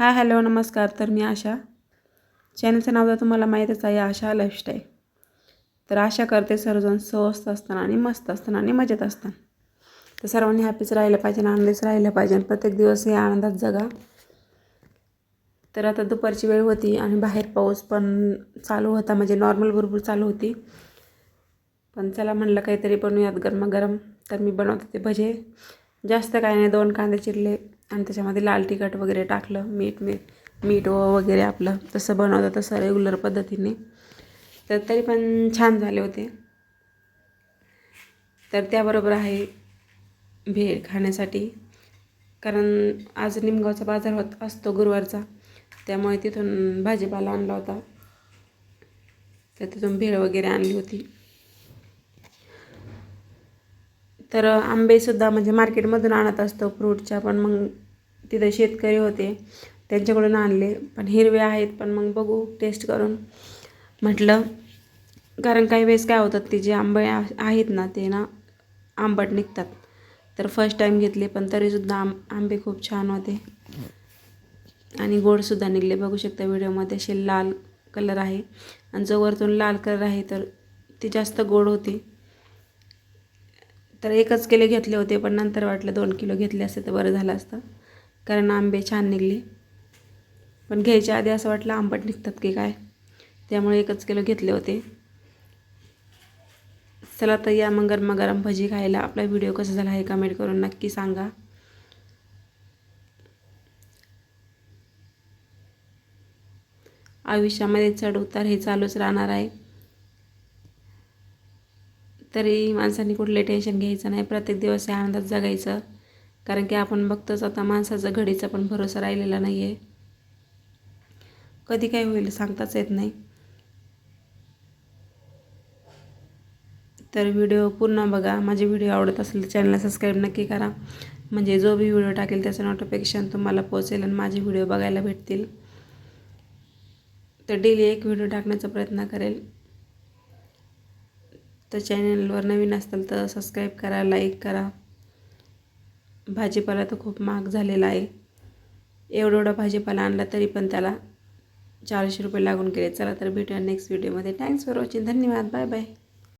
Hi hello नमस्कार. तर मी आशा. चॅनलचं नाव तर तुम्हाला माहीतच आहे आशा लाईफस्टाईल तर आशा करते सर्वजण स्वस्त असताना आणि मस्त असताना आणि मजेत असताना. तर सर्वांनी हॅपीच राहिलं पाहिजे आणि आनंदीच राहिलं पाहिजे आणि प्रत्येक दिवस हे आनंदात जगा. तर आता दुपारची वेळ होती आणि बाहेर पाऊस पण चालू होता म्हणजे नॉर्मल भरपूर चालू होती. पण चला म्हणलं काहीतरी बनवूयात गरमागरम. तर मी बनवत होते भजे. जास्त काय नाही दोन कांदे चिरले. आणि त्याच्यामध्ये लाल तिखट वगैरे टाकलं मीठ मीठ मीठ व वगैरे आपलं तसं बनवतं तसं रेग्युलर पद्धतीने. तर तरी पण छान झाले होते. तर त्याबरोबर आहे भेळ खाण्यासाठी. कारण आज निमगावचा बाजार होत असतो गुरुवारचा त्यामुळे तिथून भाजीपाला आणला होता. तर तिथून भेळ वगैरे आणली होती. तर आंबेसुद्धा म्हणजे मार्केटमधून आणत असतो फ्रूटच्या पण मग तिथे शेतकरी होते त्यांच्याकडून आणले. पण हिरवे आहेत पण मग बघू टेस्ट करून म्हटलं. कारण काही वेळेस काय होतात ते जे आंबे आहेत ना ते ना आंबट निघतात. तर फर्स्ट टाईम घेतले पण तरीसुद्धा आं आंबे खूप छान होते. आणि गोडसुद्धा निघले. बघू शकता व्हिडिओमध्ये असे लाल कलर आहे. आणि जो वरतून लाल कलर आहे तर ते जास्त गोड होते. तर एकच किलो घेतले होते पण नंतर वाटलं दोन किलो घेतले असते तर बरं झालं असतं. कारण आंबे छान निघले. पण घ्यायच्या आधी असं वाटलं आंबट निघतात की काय? त्यामुळे एकच किलो घेतले होते. चला तर या मग गरमागरम भजी खायला. आपला व्हिडिओ कसा झाला हे कमेंट करून नक्की सांगा. आयुष्यामध्ये चढ उतार हे चालूच राहणार आहे. तरी माणसांनी कुठले टेन्शन घ्यायचं नाही. प्रत्येक दिवस हे आनंदात जगायचं. कारण की आपण बघतोच आता माणसाचा घडीचा पण भरोसा राहिलेला नाही आहे कधी काय होईल सांगताच येत नाही. तर व्हिडिओ पूर्ण बघा. माझे व्हिडिओ आवडत असेल तर चॅनलला सबस्क्राईब नक्की करा. म्हणजे जो बी व्हिडिओ टाकेल त्याचं नोटिफिकेशन तुम्हाला पोहोचेल आणि माझे व्हिडिओ बघायला भेटतील. तर डेली एक व्हिडिओ टाकण्याचा प्रयत्न करेल. तर चॅनलवर नवीन असाल तर सबस्क्राईब करा लाईक करा. भाजीपाला तर खूप महाग झालेला आहे. एवढा एवढा भाजीपाला आणला तरी पण त्याला चारशे रुपये लागून गेले. चला तर भेटूया नेक्स्ट व्हिडिओमध्ये थँक्स फॉर वॉचिंग धन्यवाद. Bye bye